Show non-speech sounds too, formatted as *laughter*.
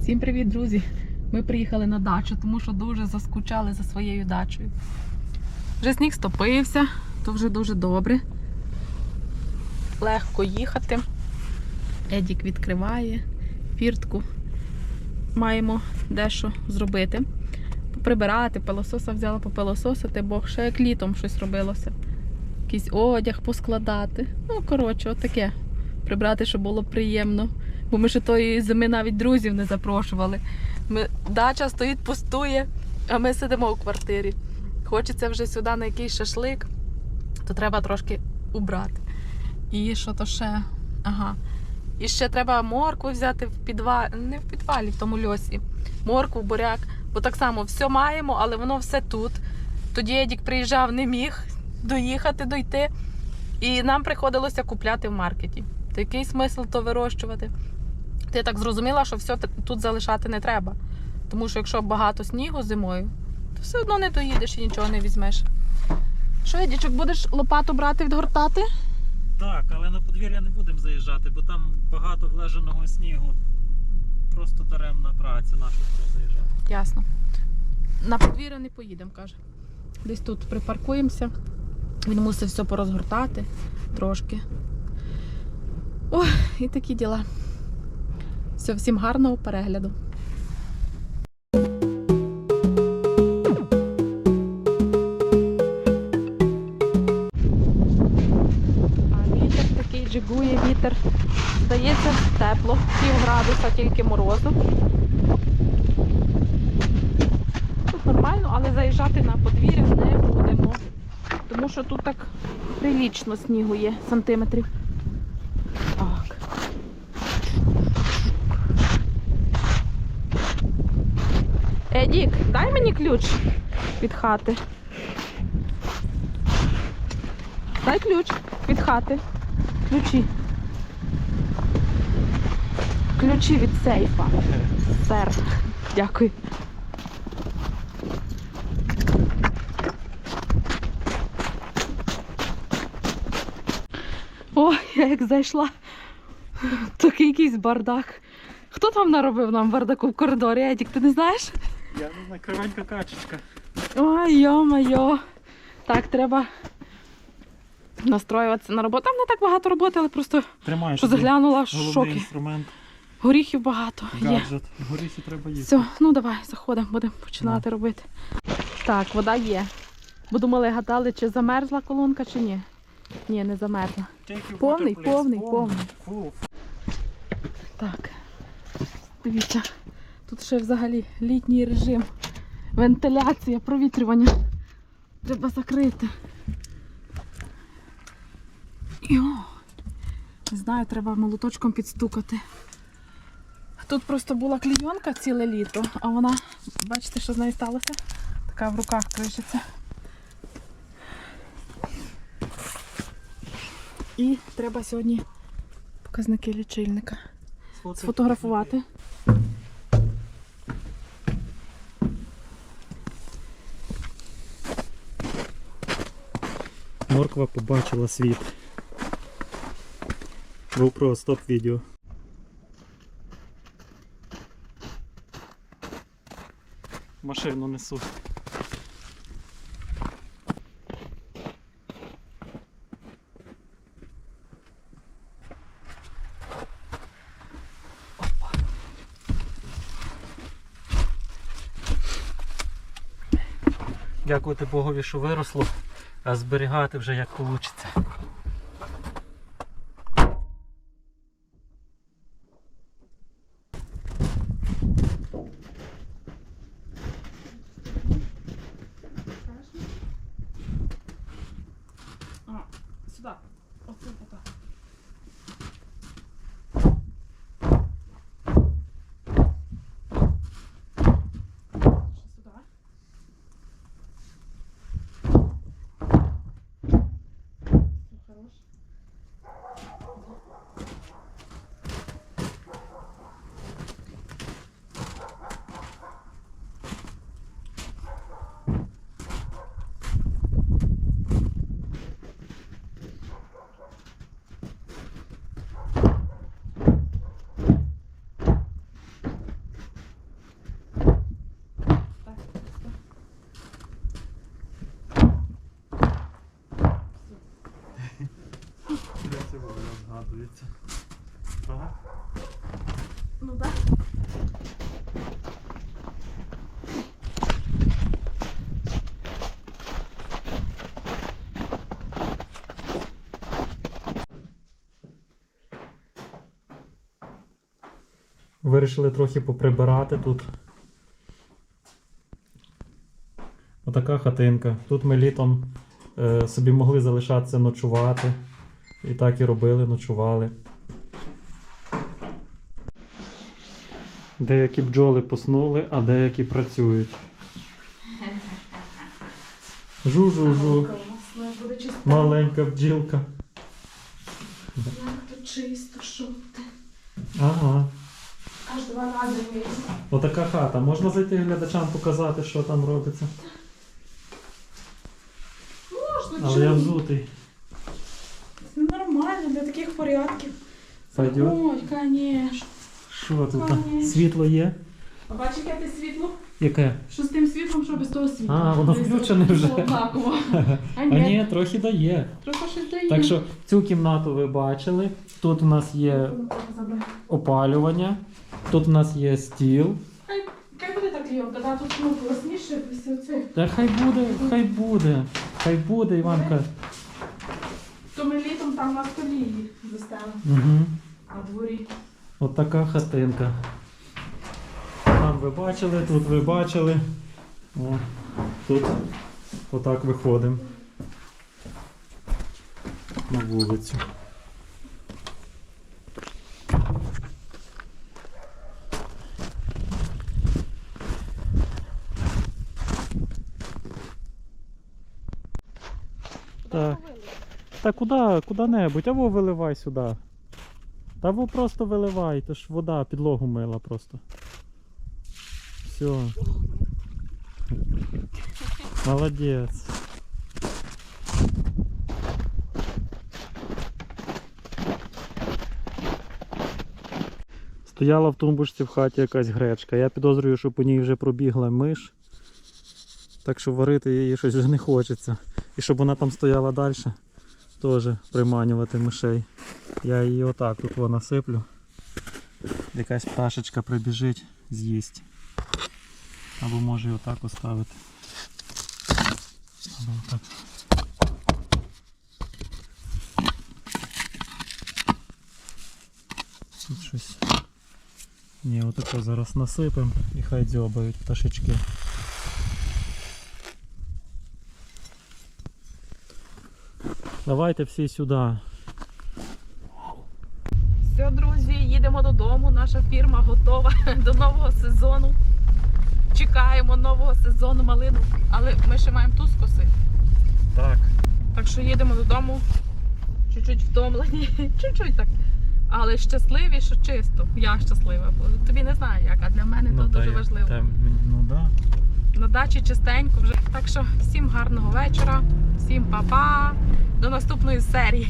Всім привіт, друзі! Ми приїхали на дачу, тому що дуже заскучали за своєю дачею. Вже сніг стопився, то вже дуже добре. Легко їхати. Едік відкриває фіртку. Маємо дещо зробити. Поприбирати, пилососа взяла попилососити, бо ще як літом щось робилося. Якийсь одяг поскладати. Ну, коротше, отаке. Прибрати, щоб було приємно. Бо ми ще тої зими навіть друзів не запрошували. Ми, дача стоїть, пустує, а ми сидимо у квартирі. Хочеться вже сюди на якийсь шашлик, то треба трошки убрати. І що то ще? Ага. І ще треба моркву взяти в підвалі, не в підвалі, в тому льосі. Моркву, буряк. Бо так само все маємо, але воно все тут. Тоді Едік приїжджав, не міг доїхати, дойти. І нам приходилося купляти в маркеті. То який смисл то вирощувати? Ти так зрозуміла, що все тут залишати не треба. Тому що якщо багато снігу зимою, то все одно не доїдеш і нічого не візьмеш. Що, Едічок, будеш лопату брати відгортати? Так, але на подвір'я не будемо заїжджати, бо там багато влежаного снігу. Просто даремна праця наша заїжджати. Ясно. На подвір'я не поїдемо, каже. Десь тут припаркуємося. Він мусив все порозгортати трошки. Ой, і такі діла. Все, всім гарного перегляду. А вітер такий джигує вітер. Здається, тепло, пів градуса, тільки морозу. Тут нормально, але заїжджати на подвір'я не будемо. Тому що тут так прилічно снігу є сантиметрів. Так. Едік, дай мені ключ від хати. Дай ключ від хати. Ключі. Ключі від сейфа. Сер. Дякую. О, я як зайшла. Такий якийсь бардак. Хто там наробив нам бардаку в коридорі, Едік, ти не знаєш? Я не знаю, кривенька качечка. Ой, йо-майо. Так, треба настроюватися на роботу. Там не так багато роботи, але просто Тримай, що заглянула головний інструмент, Горіхів багато є. гаджет. Горісі треба їсти. Все, ну давай, заходимо, будемо починати робити. Так, вода є. Бо думали, гадали, чи замерзла колонка, чи ні. Ні, не замерзла. Повний, повний, повний. Так. Дивіться, тут ще взагалі літній режим. Вентиляція, провітрювання. Треба закрити. Йо. Не знаю, треба молоточком підстукати. Тут просто була клійонка ціле літо, а вона, бачите, що з нею сталося? Така в руках кришиться. І треба сьогодні показники лічильника сфотографувати. Морква побачила світ. GoPro, стоп відео. Машину несу. Дякувати Богові, що виросло, а зберігати вже як вийде. Сюди. Отак. красиво вона згадується. Ага. Ну так. Вирішили трохи поприбирати тут. Отака хатинка. Тут ми літом е, собі могли залишатися ночувати. І так і робили, ночували. Деякі бджоли поснули, а деякі працюють. Жу-жу-жу. Маленька бджілка. Як тут чисто, що ти. Ага. Аж два рази вийшло. Отака хата. Можна зайти глядачам показати, що там робиться. Можна, Але я взутий. Порядків. Пойдет? Ой, звісно. Що тут? Конечно. Світло є? А бачиш, яке ти світло? Яке? Що з тим світлом, що без того світла? А, воно Десь включене вже. Однаково. *laughs* А А ні, ні, трохи дає. трохи щось дає. Так що цю кімнату ви бачили. Тут у нас є опалювання, тут у нас є стіл. Хай, хай буде так кльонка, да, тут ну, класніше, все це. Та хай буде, хай буде. Хай буде, Іванка. Там на столі її заставили, Угу. на дворі. От така хатинка. Там ви бачили, тут ви бачили. О, тут отак виходимо. На вулицю. Так. Та куди, куди-небудь, або виливай сюди. Та ви просто виливай, то ж вода підлогу мила просто. Все. Молодець. Стояла в тумбочці в хаті якась гречка. Я підозрюю, що по ній вже пробігла миш. Так що варити її щось вже не хочеться. І щоб вона там стояла далі, теж приманювати мишей. Я її отак тут во насиплю. Якась пташечка прибіжить, з'їсть. Або може і отак оставити. Або отак. Тут щось. Ні, отако зараз насипемо і хай дзьобають пташечки. Давайте всі сюди. Все, друзі, їдемо додому. Наша фірма готова *laughs* до нового сезону. Чекаємо нового сезону малину, але ми ще маємо тускоси. Так. Так що їдемо додому. Чуть-чуть втомлені, *laughs* чуть-чуть так. Але щасливі, що чисто. Я щаслива, тобі не знаю як, а для мене то та дуже важливо. та, ну да. На дачі чистенько вже. Так що всім гарного вечора, всім па-па, до наступної серії.